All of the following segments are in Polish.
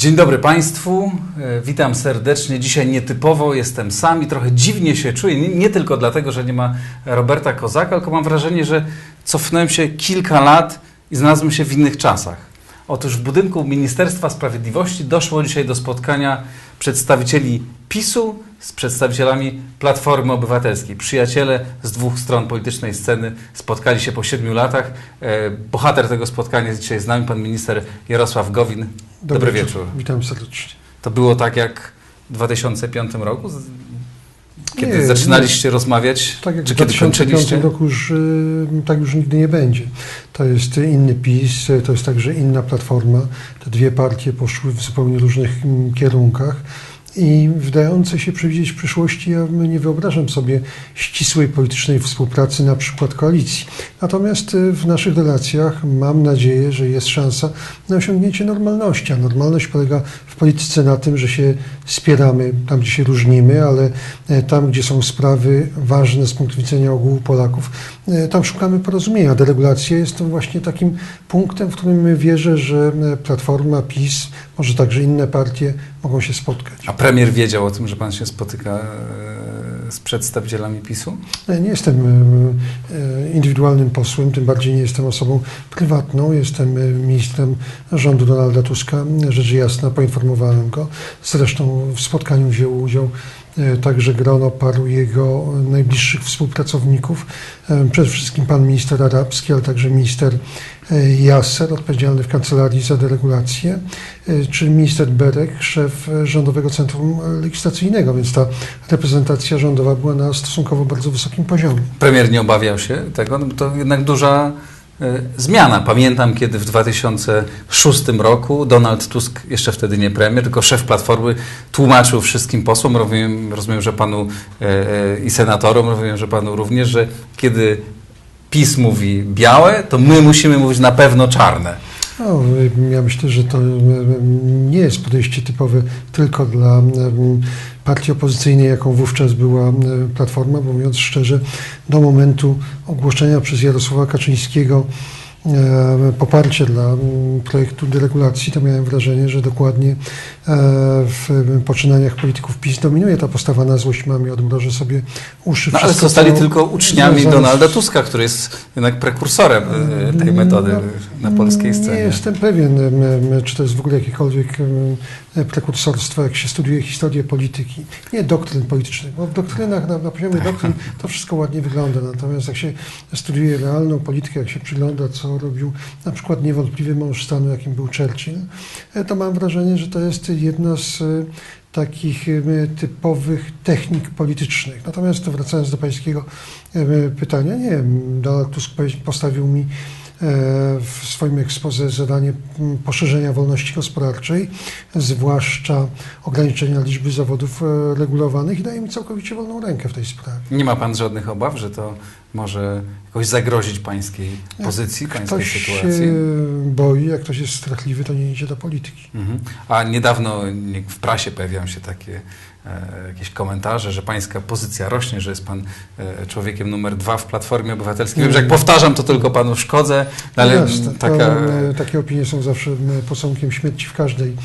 Dzień dobry Państwu, E, witam serdecznie. Dzisiaj nietypowo jestem sam i trochę dziwnie się czuję. Nie, nie tylko dlatego, że nie ma Roberta Kozaka, tylko mam wrażenie, że cofnąłem się kilka lat i znalazłem się w innych czasach. Otóż w budynku Ministerstwa Sprawiedliwości doszło dzisiaj do spotkania przedstawicieli PiSu z przedstawicielami Platformy Obywatelskiej. Przyjaciele z dwóch stron politycznej sceny spotkali się po siedmiu latach. E, Bohater tego spotkania jest dzisiaj z nami, pan minister Jarosław Gowin. Dobry, wieczór. Witam serdecznie. To było tak jak w 2005 roku, kiedy Nie, zaczynaliście rozmawiać, Tak jak czy w kiedy 2005 kończyliście? roku już y, tak już nigdy nie będzie. To jest inny PiS, y, to jest także inna platforma. Te dwie partie poszły w zupełnie różnych mm, kierunkach. I wydające się przewidzieć przyszłości, ja nie wyobrażam sobie ścisłej politycznej współpracy, na przykład koalicji. Natomiast y, w naszych relacjach mam nadzieję, że jest szansa na osiągnięcie normalności. A normalność polega w polityce na tym, że się spieramy tam, gdzie się różnimy, ale e, tam, gdzie są sprawy ważne z punktu widzenia ogółu Polaków, e, tam szukamy porozumienia. Deregulacja jest to właśnie takim punktem, w którym wierzę, że e, Platforma, PiS, może także inne partie mogą się spotkać. A premier wiedział o tym, że pan się spotyka e, z przedstawicielami PiSu? Nie jestem e, e, indywidualnym posłem, tym bardziej nie jestem osobą prywatną. Jestem e, ministrem rządu Donalda Tuska. Rzecz jasna, poinformowałem go. Zresztą w spotkaniu wziął udział e, także grono paru jego najbliższych współpracowników. E, Przede wszystkim pan minister arabski, ale także minister e, Jasser, odpowiedzialny w kancelarii za deregulację, e, czy minister Berek, szef e, Rządowego Centrum Legislacyjnego, więc ta reprezentacja rządowa była na stosunkowo bardzo wysokim poziomie. Premier nie obawiał się tego, no bo to jednak duża e, zmiana. Pamiętam, kiedy w 2006 roku Donald Tusk, jeszcze wtedy nie premier, tylko szef Platformy, tłumaczył wszystkim posłom, rozumiem, rozumiem że panu e, e, i senatorom, rozumiem, że panu również, że kiedy PiS mówi białe, to my musimy mówić na pewno czarne. No, ja myślę, że to nie jest podejście typowe tylko dla em, partii opozycyjnej, jaką wówczas była em, Platforma, bo mówiąc szczerze, do momentu ogłoszenia przez Jarosława Kaczyńskiego e, poparcia dla projektu deregulacji, to miałem wrażenie, że dokładnie e, w poczynaniach polityków PiS dominuje ta postawa na złość mam i odmrożę sobie uszy. No, ale zostali tylko uczniami Donalda Tuska, który jest jednak prekursorem e, tej metody na polskiej scenie. Nie jestem pewien, czy to jest w ogóle jakiekolwiek em, prekursorstwo, jak się studiuje historię polityki. Nie doktryn politycznych, bo w doktrynach, na, na poziomie doktryn to wszystko ładnie wygląda. Natomiast jak się studiuje realną politykę, jak się przygląda, co robił na przykład niewątpliwy mąż stanu, jakim był Churchill, e, to mam wrażenie, że to jest jedna z e, takich typowych technik politycznych. Natomiast wracając do pańskiego pytania, nie Donald Tusk postawił mi e, w swoim ekspoze zadanie poszerzenia wolności gospodarczej, zwłaszcza ograniczenia liczby zawodów e, regulowanych i daje mi całkowicie wolną rękę w tej sprawie. Nie ma pan żadnych obaw, że to może jakoś zagrozić pańskiej pozycji, pańskiej Ktoś sytuacji? się boi, jak ktoś jest strachliwy, to nie idzie do polityki. Mhm. A niedawno nie- w prasie pojawiają się takie e, jakieś komentarze, że pańska pozycja rośnie, że jest pan e, człowiekiem numer dwa w Platformie Obywatelskiej. Wiem, że jak powtarzam, to tylko panu szkodzę, no ale taka... to, e, takie opinie są zawsze posągiem śmierci w każdej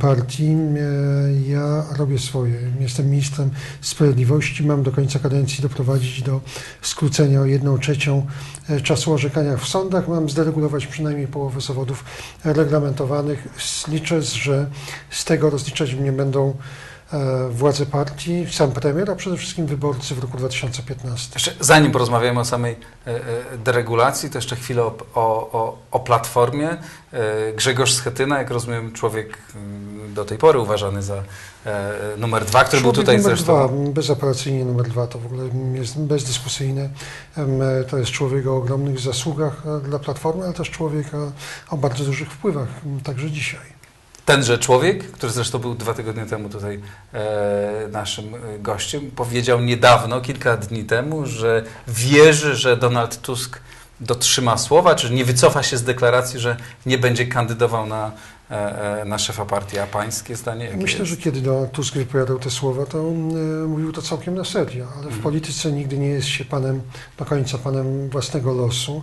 partii. E, Ja robię swoje. Jestem ministrem sprawiedliwości. Mam do końca kadencji doprowadzić do skrócenia o jedną trzecią e, czasu orzekania w sądach. Mam zderegulować przynajmniej połowę zawodów reglamentowanych. Liczę, że z tego rozliczać mnie będą e, władze partii, sam premier, a przede wszystkim wyborcy w roku 2015. Jeszcze zanim porozmawiamy o samej e, e, deregulacji, to jeszcze chwilę o, o, o, Platformie. E, Grzegorz Schetyna, jak rozumiem, człowiek mm, do tej pory uważany za e, numer dwa, który był Człowiek tutaj numer zresztą... Dwa, bezapelacyjnie numer dwa, to w ogóle jest bezdyskusyjne. To jest człowiek o ogromnych zasługach e, dla Platformy, ale też człowiek o, o bardzo dużych wpływach, także dzisiaj. Tenże człowiek, który zresztą był dwa tygodnie temu tutaj e, naszym gościem, powiedział niedawno, kilka dni temu, że wierzy, że Donald Tusk dotrzyma słowa, czy nie wycofa się z deklaracji, że nie będzie kandydował na, e, e, na szefa partii. A pańskie zdanie Myślę, jest? że kiedy Donald Tusk wypowiadał te słowa, to e, mówił to całkiem na serio, ale w Mhm. polityce nigdy nie jest się panem do końca panem własnego losu.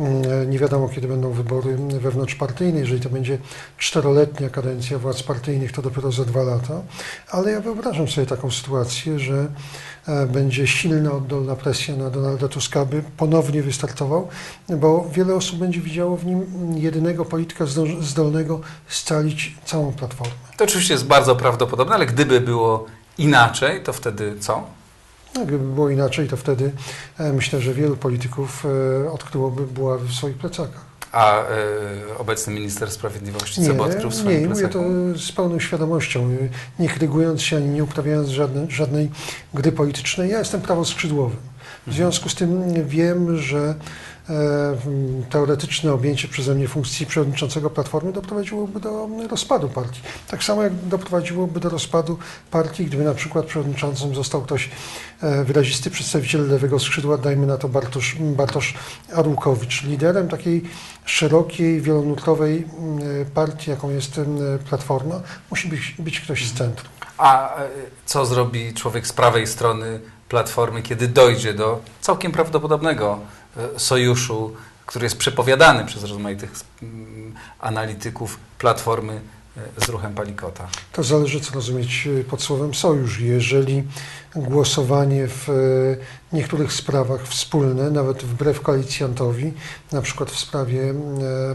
Mm, Nie wiadomo, kiedy będą wybory wewnątrzpartyjne. Jeżeli to będzie czteroletnia kadencja władz partyjnych, to dopiero za dwa lata. Ale ja wyobrażam sobie taką sytuację, że e, będzie silna oddolna presja na Donalda Tuska, by ponownie wystartował, bo wiele osób będzie widziało w nim jedynego polityka zdolnego scalić całą platformę. To oczywiście jest bardzo prawdopodobne, ale gdyby było inaczej, to wtedy co? No, gdyby było inaczej, to wtedy e, myślę, że wielu polityków e, odkryłoby buławy w swoich plecakach. A e, obecny minister sprawiedliwości co by odkrył w swoim nie, mówię plecaku? to z pełną świadomością, nie krygując się ani nie uprawiając żadnej, żadnej gry politycznej. Ja jestem prawoskrzydłowym. W związku z tym wiem, że teoretyczne objęcie przeze mnie funkcji przewodniczącego Platformy doprowadziłoby do rozpadu partii. Tak samo jak doprowadziłoby do rozpadu partii, gdyby na przykład przewodniczącym został ktoś e, wyrazisty przedstawiciel lewego skrzydła, dajmy na to Bartosz, Bartosz Arłukowicz, liderem takiej szerokiej, wielonurtowej m, partii, jaką jest Platforma, musi być, być ktoś z centrum. A e, co zrobi człowiek z prawej strony Platformy, kiedy dojdzie do całkiem prawdopodobnego e, sojuszu, który jest przepowiadany przez rozmaitych mm, analityków Platformy e, z ruchem Palikota? To zależy, co rozumieć y, pod słowem sojusz. Jeżeli głosowanie w y, niektórych sprawach wspólne, nawet wbrew koalicjantowi, na przykład w sprawie y,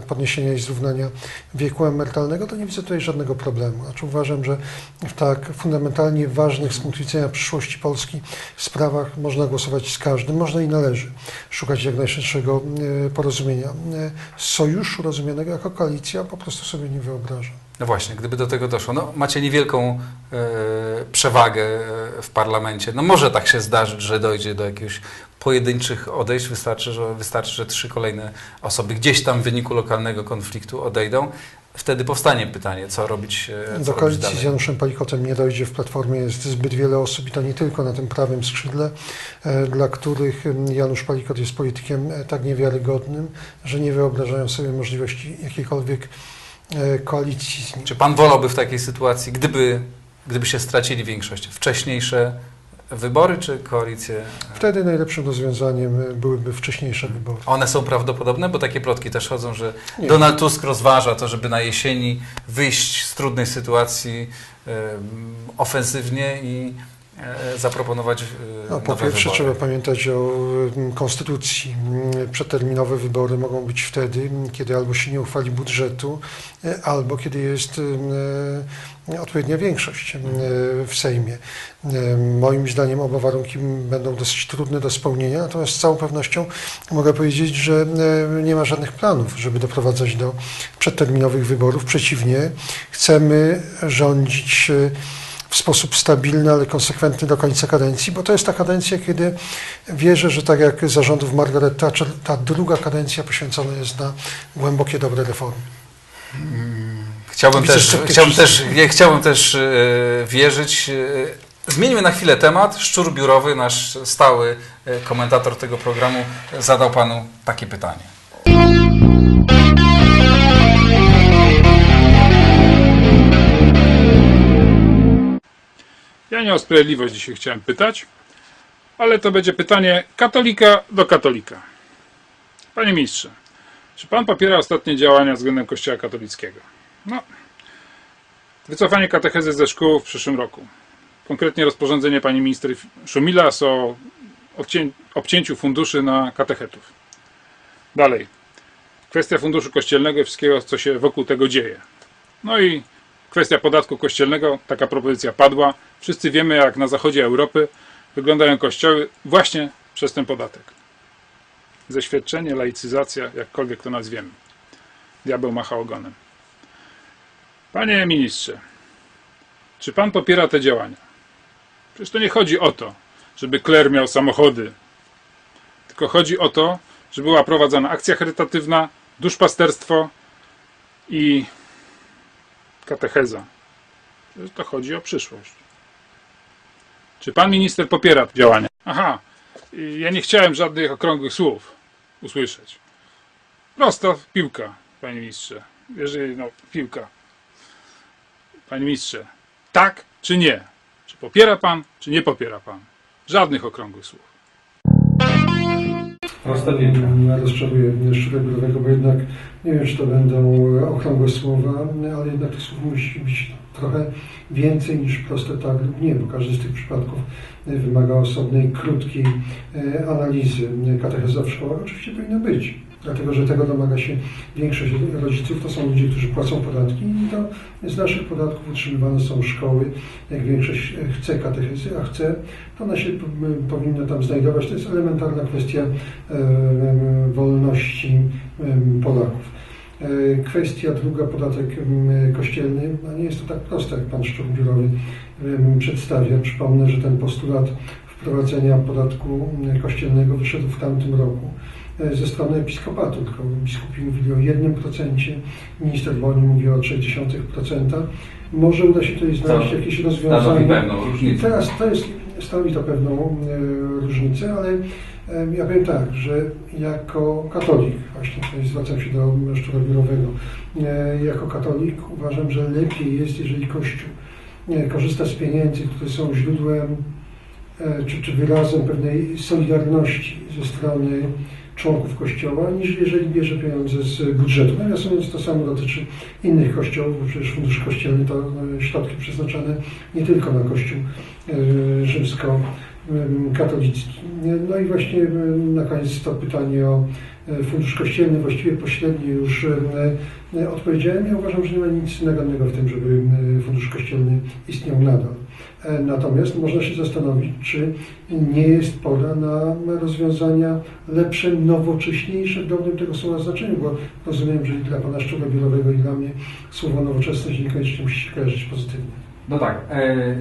podniesienia i zrównania wieku emerytalnego, to nie widzę tutaj żadnego problemu. Znaczy uważam, że w tak fundamentalnie ważnych z punktu widzenia przyszłości Polski sprawach można głosować z każdym, można i należy szukać jak najszerszego y, porozumienia. Sojuszu rozumianego jako koalicja po prostu sobie nie wyobrażam. No właśnie, gdyby do tego doszło. No, macie niewielką e, przewagę e, w parlamencie. No może tak się zdarzyć, że dojdzie do jakichś pojedynczych odejść. Wystarczy, że, wystarczy, że trzy kolejne osoby gdzieś tam w wyniku lokalnego konfliktu odejdą. Wtedy powstanie pytanie, co robić, e, co Do koalicji z Januszem Palikotem nie dojdzie. W Platformie jest zbyt wiele osób i to nie tylko na tym prawym skrzydle, e, dla których Janusz Palikot jest politykiem e, tak niewiarygodnym, że nie wyobrażają sobie możliwości jakiejkolwiek koalicji. Czy pan wolałby w takiej sytuacji, gdyby, gdyby się stracili większość, wcześniejsze wybory czy koalicje? Wtedy najlepszym rozwiązaniem byłyby wcześniejsze wybory. One są prawdopodobne, bo takie plotki też chodzą, że Nie. Donald Tusk rozważa to, żeby na jesieni wyjść z trudnej sytuacji em, ofensywnie i zaproponować e, No, po pierwsze wybory. trzeba pamiętać o mm, konstytucji. Mm, Przedterminowe wybory mogą być wtedy, mm, kiedy albo się nie uchwali budżetu, e, albo kiedy jest e, odpowiednia większość e, w Sejmie. E, Moim zdaniem oba warunki będą dosyć trudne do spełnienia, natomiast z całą pewnością mogę powiedzieć, że e, nie ma żadnych planów, żeby doprowadzać do przedterminowych wyborów. Przeciwnie, chcemy rządzić e, w sposób stabilny, ale konsekwentny do końca kadencji, bo to jest ta kadencja, kiedy wierzę, że tak jak zarządów Margaret Thatcher, ta druga kadencja poświęcona jest na głębokie, dobre reformy. Chciałbym też, chciałbym też, chciałbym też e, wierzyć. E, zmieńmy na chwilę temat. Szczur Biurowy, nasz stały e, komentator tego programu, zadał panu takie pytanie. O sprawiedliwość dzisiaj chciałem pytać, ale to będzie pytanie katolika do katolika. Panie ministrze, czy pan popiera ostatnie działania względem Kościoła katolickiego? No, wycofanie katechezy ze szkół w przyszłym roku. Konkretnie rozporządzenie pani minister Szumilas o obcię- obcięciu funduszy na katechetów. Dalej, kwestia funduszu kościelnego i wszystkiego, co się wokół tego dzieje. No i kwestia podatku kościelnego, taka propozycja padła. Wszyscy wiemy, jak na zachodzie Europy wyglądają kościoły właśnie przez ten podatek. Zeświadczenie, laicyzacja, jakkolwiek to nazwiemy. Diabeł macha ogonem. Panie ministrze, czy pan popiera te działania? Przecież to nie chodzi o to, żeby kler miał samochody, tylko chodzi o to, żeby była prowadzona akcja charytatywna, duszpasterstwo i katecheza. To chodzi o przyszłość. Czy pan minister popiera działania? Aha, ja nie chciałem żadnych okrągłych słów usłyszeć. Prosto piłka, panie ministrze. Jeżeli, no, piłka. Panie ministrze, tak czy nie? Czy popiera pan, czy nie popiera pan? Żadnych okrągłych słów. Prostawienia. mm, rozczaruje Szczurek-Growego, bo jednak nie wiem, czy to będą okrągłe słowa, ale jednak tych słów musi być trochę więcej niż proste tak lub nie, bo każdy z tych przypadków e, wymaga osobnej, krótkiej e, analizy. Katecheza oczywiście powinna być, dlatego że tego domaga się większość rodziców. To są ludzie, którzy płacą podatki i to z naszych podatków utrzymywane są szkoły. Jak większość chce katechezy, a chce, to ona się powinna tam znajdować. To jest elementarna kwestia e, wolności Polaków. E, Kwestia druga, podatek kościelny, no nie jest to tak proste, jak pan szczur biurowy przedstawia. Przypomnę, że ten postulat wprowadzenia podatku kościelnego wyszedł w tamtym roku ze strony episkopatu, tylko biskupi mówili o 1%, minister Boni mówi o 0,3%. Może uda się tutaj znaleźć Co? jakieś rozwiązanie. różnicę. Teraz to jest, stanowi to pewną e, różnicę, ale e, ja powiem tak, że jako katolik, właśnie tutaj zwracam się do szczura biurowego, e, jako katolik uważam, że lepiej jest, jeżeli Kościół e, korzysta z pieniędzy, które są źródłem e, czy, czy wyrazem pewnej solidarności ze strony członków Kościoła, niż jeżeli bierze pieniądze z budżetu. Natomiast to samo dotyczy innych kościołów, bo przecież Fundusz Kościelny to e, środki przeznaczone nie tylko na Kościół e, rzymskokatolicki. No i właśnie e, na koniec to pytanie o Fundusz Kościelny, właściwie pośrednio już odpowiedziałem. Ja uważam, że nie ma nic nagannego w tym, żeby Fundusz Kościelny istniał nadal. E, Natomiast można się zastanowić, czy nie jest pora na rozwiązania lepsze, nowocześniejsze w dobrym tego słowa znaczeniu, bo rozumiem, że dla pana Szczura Biurowego, i dla mnie słowo nowoczesność niekoniecznie musi się kojarzyć pozytywnie. No tak, e,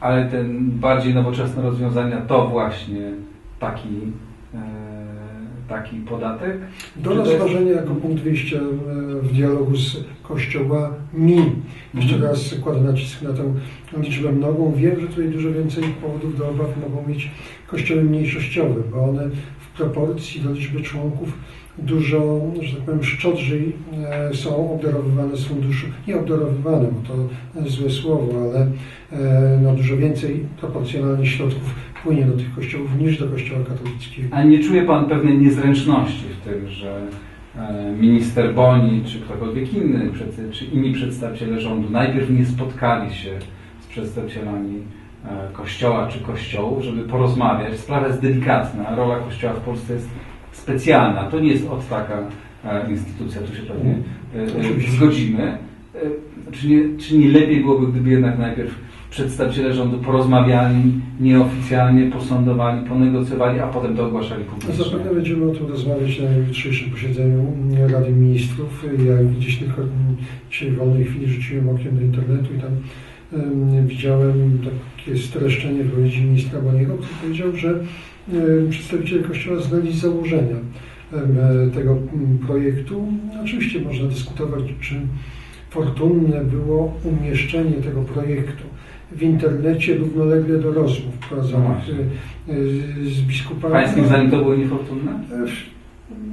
ale ten bardziej nowoczesne rozwiązania to właśnie taki, e, taki podatek? Do Czy to jest- rozważenia jako punkt wyjścia e, w dialogu z kościołami. Jeszcze Mhm. raz kładę nacisk na tę liczbę mnogą. Wiem, że tutaj dużo więcej powodów do obaw mogą mieć kościoły mniejszościowe, bo one w proporcji do liczby członków dużo, że tak powiem, szczodrzej e, są obdarowywane z funduszu. Nie obdarowywane, bo to złe słowo, ale e, no, dużo więcej proporcjonalnie środków płynie do tych kościołów niż do kościoła katolickiego. A nie czuje Pan pewnej niezręczności w tym, że e, minister Boni, czy ktokolwiek inny, czy inni przedstawiciele rządu najpierw nie spotkali się z przedstawicielami e, kościoła czy kościołów, żeby porozmawiać. Sprawa jest delikatna, rola kościoła w Polsce jest specjalna. To nie jest od taka e, instytucja, tu się pewnie zgodzimy. Czy nie, czy nie lepiej byłoby, gdyby jednak najpierw przedstawiciele rządu porozmawiali nieoficjalnie, posądowali, ponegocjowali, a potem to ogłaszali publicznie? Zapewne będziemy o tym rozmawiać na jutrzejszym posiedzeniu Rady Ministrów. Ja gdzieś tylko dzisiaj w wolnej chwili rzuciłem okiem do internetu i tam em, widziałem takie streszczenie wypowiedzi ministra Boniego, który powiedział, że em, przedstawiciele Kościoła znali założenia em, tego m, projektu. Oczywiście można dyskutować, czy fortunne było umieszczenie tego projektu w internecie równolegle do rozmów No prowadzonych właśnie. e, e, z biskupami. Pańskim zdaniem to było niefortunne?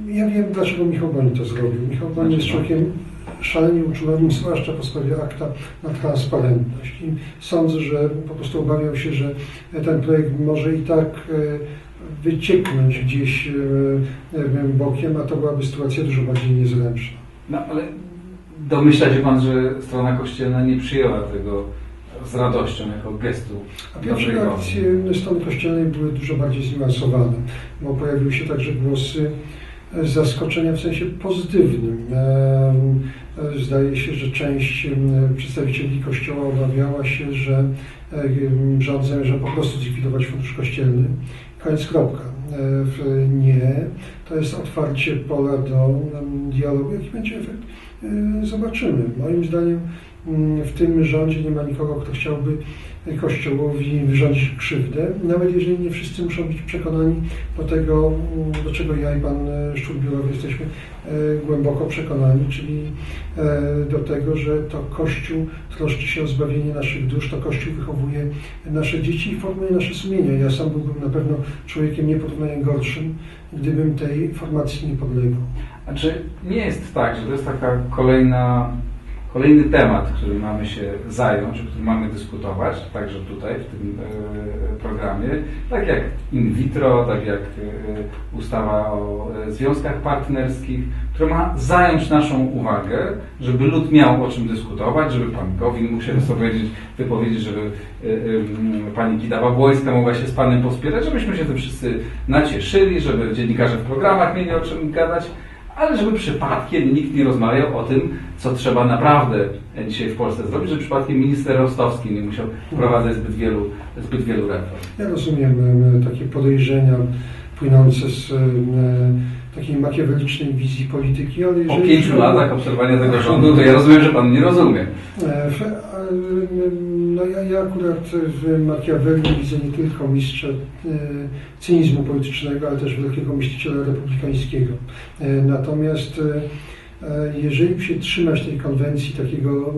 Ja wiem, dlaczego Michał Boni to zrobił. Michał Boni jest człowiekiem szalenie uczulonym, zwłaszcza po sprawie akta na transparentność. I sądzę, że po prostu obawiał się, że ten projekt może i tak e, wycieknąć gdzieś bokiem, a to byłaby sytuacja dużo bardziej niezręczna. No ale domyśla się Pan, że strona kościelna nie przyjęła tego z radością jako gestu A pierwsze reakcje strony kościelnej były dużo bardziej zniuansowane, bo pojawiły się także głosy e, zaskoczenia w sensie pozytywnym. Em, e, Zdaje się, że część przedstawicieli Kościoła obawiała się, że rząd zamierza po prostu zlikwidować fundusz kościelny. Koniec kropka. E, Nie. To jest otwarcie pola do dialogu. Jaki będzie efekt? E, Zobaczymy. Moim zdaniem w tym rządzie nie ma nikogo, kto chciałby Kościołowi wyrządzić krzywdę, nawet jeżeli nie wszyscy muszą być przekonani do tego, mm, do czego ja i pan e, Szczurbiurowy jesteśmy e, głęboko przekonani, czyli e, do tego, że to Kościół troszczy się o zbawienie naszych dusz, to Kościół wychowuje nasze dzieci i formuje nasze sumienia. Ja sam byłbym na pewno człowiekiem nieporównanie gorszym, gdybym tej formacji nie podlegał. A czy nie jest tak, że to jest taka kolejna Kolejny temat, który mamy się zająć, o którym mamy dyskutować, także tutaj w tym e, programie, tak jak in vitro, tak jak e, ustawa o e, związkach partnerskich, która ma zająć naszą uwagę, żeby lud miał o czym dyskutować, żeby pan Gowin mógł się wypowiedzieć, wypowiedzieć żeby pani Kidawa-Błońska mogła się z panem pospierać, żebyśmy się tym wszyscy nacieszyli, żeby dziennikarze w programach mieli o czym gadać, ale żeby przypadkiem nikt nie rozmawiał o tym, co trzeba naprawdę dzisiaj w Polsce zrobić, żeby przypadkiem minister Rostowski nie musiał wprowadzać zbyt wielu, zbyt wielu reform. Ja rozumiem e, takie podejrzenia płynące z e, takiej makiawelicznej wizji polityki, ale Po jeżeli... pięciu latach obserwowania tego rządu, to ja rozumiem, że pan nie rozumie. No ja, ja akurat w Machiavelli widzę nie tylko mistrza e, cynizmu politycznego, ale też wielkiego myśliciela republikańskiego. E, Natomiast e, jeżeli się trzymać tej konwencji takiego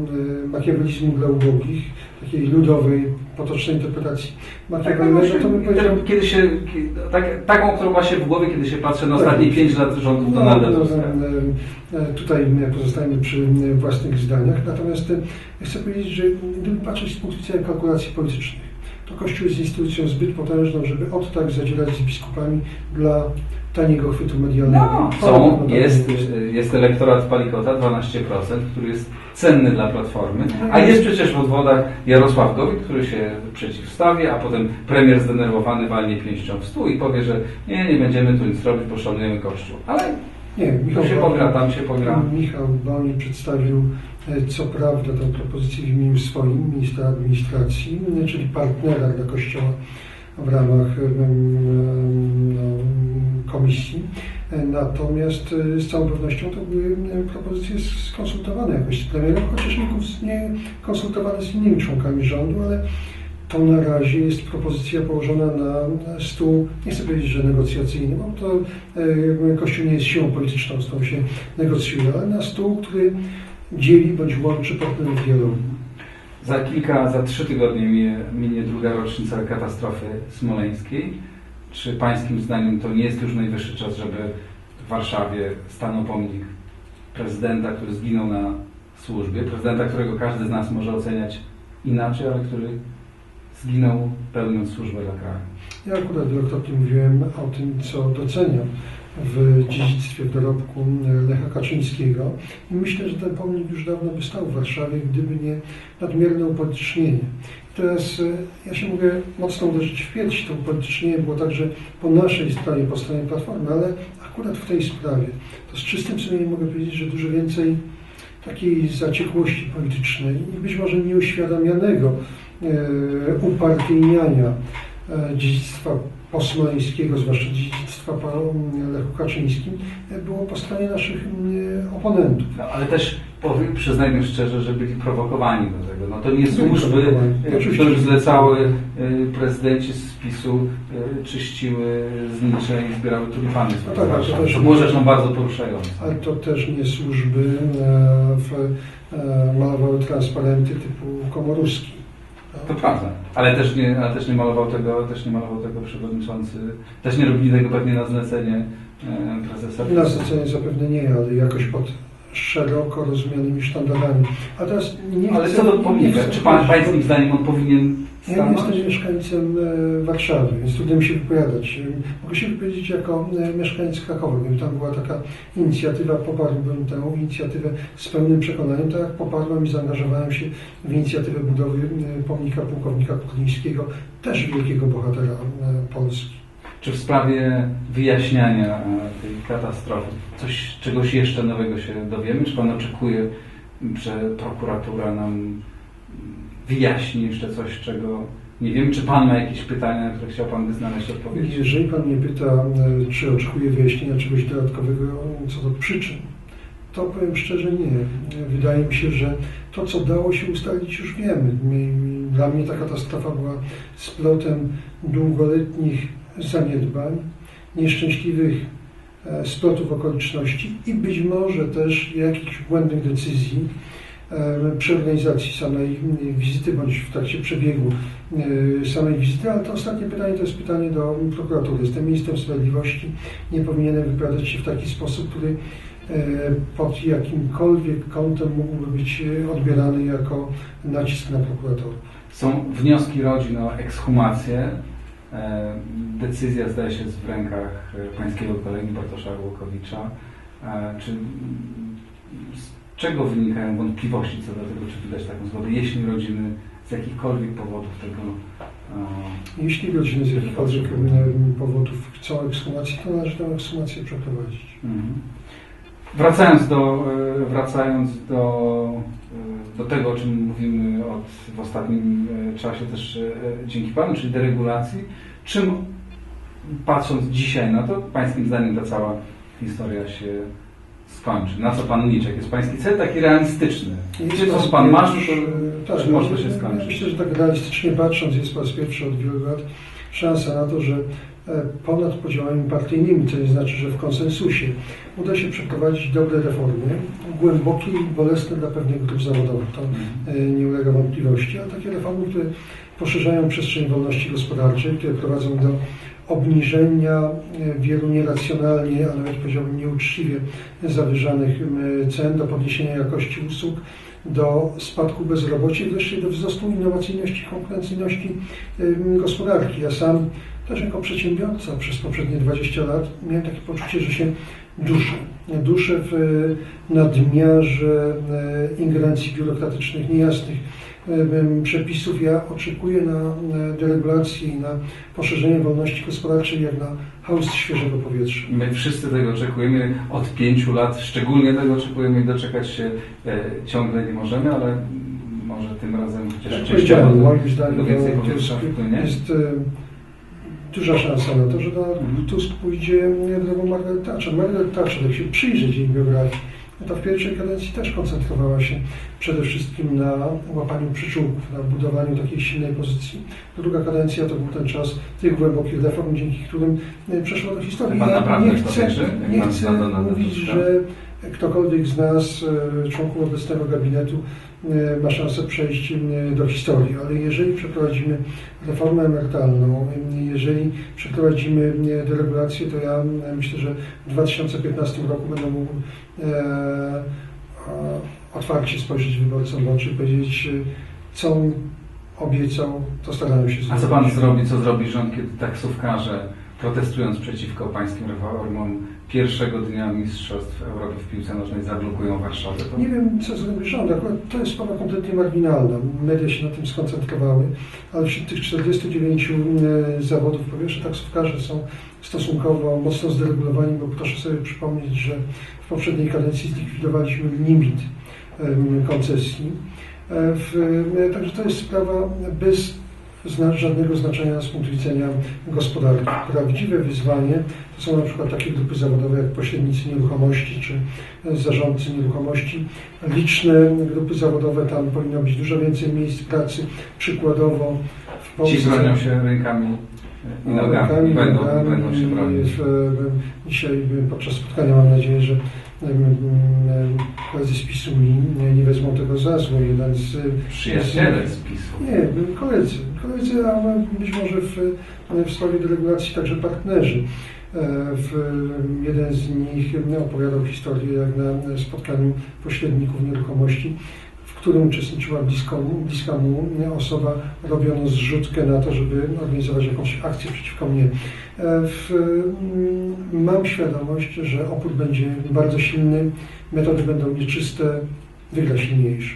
makiawelizmu dla ubogich, takiej ludowej, potocznej interpretacji Machiavellego, to bym powiedział... Kiedy się, tak, taką, którą ma się w głowie, kiedy się patrzy na Tak. ostatnie pięć lat rządów No, Donalda no, Tuska. no, e, Tutaj e, pozostajemy przy e, własnych zdaniach, natomiast chcę powiedzieć, że gdyby patrzeć z punktu widzenia kalkulacji politycznych, to Kościół jest instytucją zbyt potężną, żeby od tak zadzierać z biskupami dla taniego chwytu medialnego. No, są, jest, jest elektorat Palikota 12%, który jest cenny dla Platformy, a jest przecież w odwodach Jarosław Gowin, który się przeciwstawi, a potem premier zdenerwowany walnie pięścią w stół i powie, że nie, nie będziemy tu nic robić, bo szanujemy Kościół. Ale Nie, Michał się pogra, tam się pogra. Michał Boni przedstawił co prawda tę propozycję w imieniu swoim, ministra administracji, e, czyli partnera dla Kościoła w ramach no, komisji. E, Natomiast e, z całą pewnością to były e, propozycje skonsultowane jakoś z premierem, chociaż nie kons- nie konsultowane z innymi członkami rządu, ale to na razie jest propozycja położona na stół, nie chcę powiedzieć, że negocjacyjny, bo to e, Kościół nie jest siłą polityczną, z tą się negocjuje, ale na stół, który dzieli bądź łączy partnerów dialogu. Za kilka, za trzy tygodnie minie, minie druga rocznica katastrofy smoleńskiej. Czy pańskim zdaniem to nie jest już najwyższy czas, żeby w Warszawie stanął pomnik prezydenta, który zginął na służbie, prezydenta, którego każdy z nas może oceniać inaczej, ale który zginął pełniąc służbę dla kraju? Ja akurat wielokrotnie mówiłem o tym, co doceniam w dziedzictwie, w dorobku Lecha Kaczyńskiego i myślę, że ten pomnik już dawno by stał w Warszawie, gdyby nie nadmierne upolitycznienie. Teraz e, ja się mogę mocno uderzyć w pierś, to upolitycznienie było także po naszej stronie, po stronie Platformy, ale akurat w tej sprawie to z czystym sumieniem mogę powiedzieć, że dużo więcej takiej zaciekłości politycznej i być może nieuświadamianego upartyjniania e, dziedzictwa posmoleńskiego, zwłaszcza dziedzictwa po Lechu Kaczyńskim, e, było po stronie naszych e, oponentów. No, ale też powiem, przyznajmy szczerze, że byli prowokowani do tego. No to nie służby, e, które zlecały e, prezydenci z PiSu, e, czyściły znicze i zbierały tulipany No tak, to też- To było rzeczą bardzo poruszającą. Ale to też nie służby e, w, e, malowały transparenty typu Komorowski. To prawda. Ale też nie, ale też nie malował tego, też nie malował tego przewodniczący, też nie robili tego pewnie na zlecenie e, prezesa. Na zlecenie zapewne nie, ale jakoś pod szeroko rozumianymi sztandarami. A teraz nie Ale chcę- co do pomnika? Czy pan, pańskim zdaniem on powinien Ja jestem mieszkańcem e, Warszawy, więc trudno mi się wypowiadać. Mogę się wypowiedzieć jako e, mieszkaniec Krakowa. Gdyby tam była taka inicjatywa, poparłbym tę inicjatywę z pełnym przekonaniem, tak jak poparłem i zaangażowałem się w inicjatywę budowy e, pomnika pułkownika Kuklińskiego, też wielkiego bohatera Polski. Czy w sprawie wyjaśniania tej katastrofy coś, czegoś jeszcze nowego się dowiemy? Czy Pan oczekuje, że prokuratura nam wyjaśni jeszcze coś, czego nie wiem? Czy Pan ma jakieś pytania, na które chciał Pan by znaleźć odpowiedź? Jeżeli Pan mnie pyta, e, czy oczekuję wyjaśnienia czegoś dodatkowego co do przyczyn, to powiem szczerze nie. Wydaje mi się, że to, co dało się ustalić, już wiemy. Dla mnie ta katastrofa była splotem długoletnich zaniedbań, nieszczęśliwych e, splotów okoliczności i być może też jakichś błędnych decyzji przy organizacji samej wizyty bądź w trakcie przebiegu e, samej wizyty, ale to ostatnie pytanie to jest pytanie do prokuratury. Jestem ministrem sprawiedliwości, nie powinienem wypowiadać się w taki sposób, który pod jakimkolwiek kątem mógłby być e, odbierany jako nacisk na prokuratorów. Są wnioski rodzin o ekshumację. E, Decyzja zdaje się jest w rękach e, pańskiego kolegi Bartosza Głokowicza. E, Czy czego wynikają wątpliwości co do tego, czy wydać taką zgodę, jeśli rodziny z jakichkolwiek powodów tego e, Jeśli rodziny z jakichkolwiek powodów chcą ekshumacji, to należy tę ekshumację przeprowadzić. Mhm. Wracając do, e, wracając do, e, do tego, o czym mówimy od, w ostatnim czasie też dzięki Panu, czyli deregulacji, czym patrząc dzisiaj na to, Pańskim zdaniem ta cała historia się skończy? Na co Pan liczy? Jak jest Pański cel taki realistyczny? Po coś Pan pierwszy- to tak, czy może się skończyć? Myślę, że tak realistycznie patrząc, jest po raz pierwszy od wielu lat szansa na to, że e, ponad podziałami partyjnymi, co nie znaczy, że w konsensusie, uda się przeprowadzić dobre reformy, głębokie i bolesne dla pewnych grup zawodowych. To e, nie ulega wątpliwości, a takie reformy, które poszerzają przestrzeń wolności gospodarczej, które prowadzą do obniżenia e, wielu nieracjonalnie, a nawet powiedziałbym nieuczciwie zawyżanych cen, do podniesienia jakości usług, do spadku bezrobocia i wreszcie do wzrostu innowacyjności, konkurencyjności em, gospodarki. Ja sam też jako przedsiębiorca przez poprzednie 20 lat miałem takie poczucie, że się duszę. Duszę w e, nadmiarze e, ingerencji biurokratycznych, niejasnych em, przepisów. Ja oczekuję na e, deregulację i na poszerzenie wolności gospodarczej jak na haust świeżego powietrza. My wszyscy tego oczekujemy od pięciu lat, szczególnie tego oczekujemy i doczekać się e, ciągle nie możemy, ale może tym razem chociaż Jak częściowo do- do więcej to powietrza jest, wpłynie. jest e, duża szansa na to, że Donald. Tusk pójdzie drogą Margaret Thatcher. Margaret Thatcher, jak się przyjrzeć jej biografii, no to w pierwszej kadencji też koncentrowała się przede wszystkim na łapaniu przyczółków, na budowaniu takiej silnej pozycji. Druga kadencja to był ten czas tych głębokich reform, dzięki którym e, przeszła do historii. Pan naprawdę nie chcę, nie chcę mówić, że ktokolwiek z nas, e, członków obecnego gabinetu, e, ma szansę przejść do historii, ale jeżeli przeprowadzimy reformę emerytalną, jeżeli przeprowadzimy deregulację, to ja myślę, że w 2015 roku będę mógł otwarcie spojrzeć wyborcom w oczy i powiedzieć, co obiecał, to starałem się A zrobić. co Pan zrobi, co zrobi rząd, kiedy taksówkarze protestując przeciwko pańskim reformom pierwszego dnia Mistrzostw Europy w piłce nożnej zablokują Warszawę? To... Nie wiem, co zrobi rząd. To jest sprawa kompletnie marginalna. Media się na tym skoncentrowały, ale wśród tych 49 e, zawodów, po pierwsze, taksówkarze są stosunkowo mocno zderegulowani, bo proszę sobie przypomnieć, że w poprzedniej kadencji zlikwidowaliśmy limit koncesji. E, W, e, także to jest sprawa bez żadnego znaczenia z punktu widzenia gospodarki. Prawdziwe wyzwanie to są na przykład takie grupy zawodowe jak pośrednicy nieruchomości czy zarządcy nieruchomości. Liczne grupy zawodowe, tam powinno być dużo więcej miejsc pracy. Przykładowo w Polsce... Ci bronią się rękami i nogami, będą, będą się bronić. Dzisiaj e, podczas spotkania mam nadzieję, że koledzy z PiSu mi nie, nie wezmą tego za złe. Jeden z, Przyjaciele z PiSu. nie, koledzy. Koledzy, a być może w, w sprawie deregulacji także partnerzy. E, W, jeden z nich opowiadał historię, jak na spotkaniu pośredników nieruchomości, którym uczestniczyła blisko, bliska mu osoba, robiono zrzutkę na to, żeby organizować jakąś akcję przeciwko mnie. E, W, mm, mam świadomość, że opór będzie bardzo silny, metody będą nieczyste, wygra silniejszy.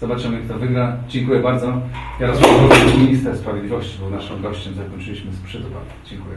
Zobaczymy, kto wygra. Dziękuję bardzo. Jarosław Gowin, minister sprawiedliwości, był naszym gościem. Zakończyliśmy z przytupa. Dziękuję.